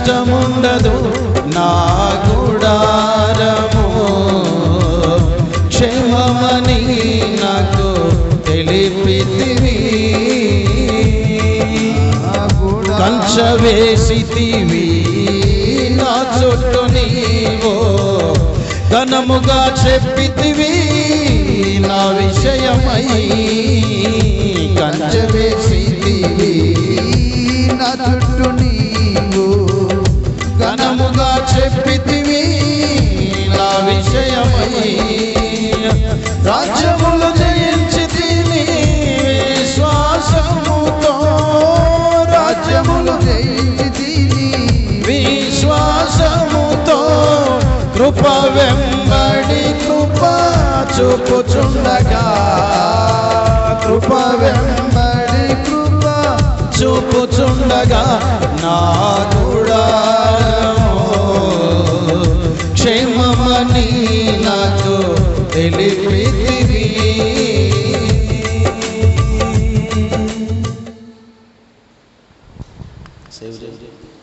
కష్టముండదు. నా గుడారము క్షేమమని నాకు తెలిపితివి. కంచ వేసితివి నా చుట్టూ నీవో ఘనముగా చెప్పితివి. నా విషయమై కంచ వేసితివి రాజ్యములు జయించి తిని విశ్వాసముతో రాజ్యములు రాజ్యములు జయించి విశ్వాసముతో కృప వెంబడి కృప చూపుచుండగా. కృప వెంబడి వెంబడి కృప చూపుచుండగా నా पृथ्वी सेवरे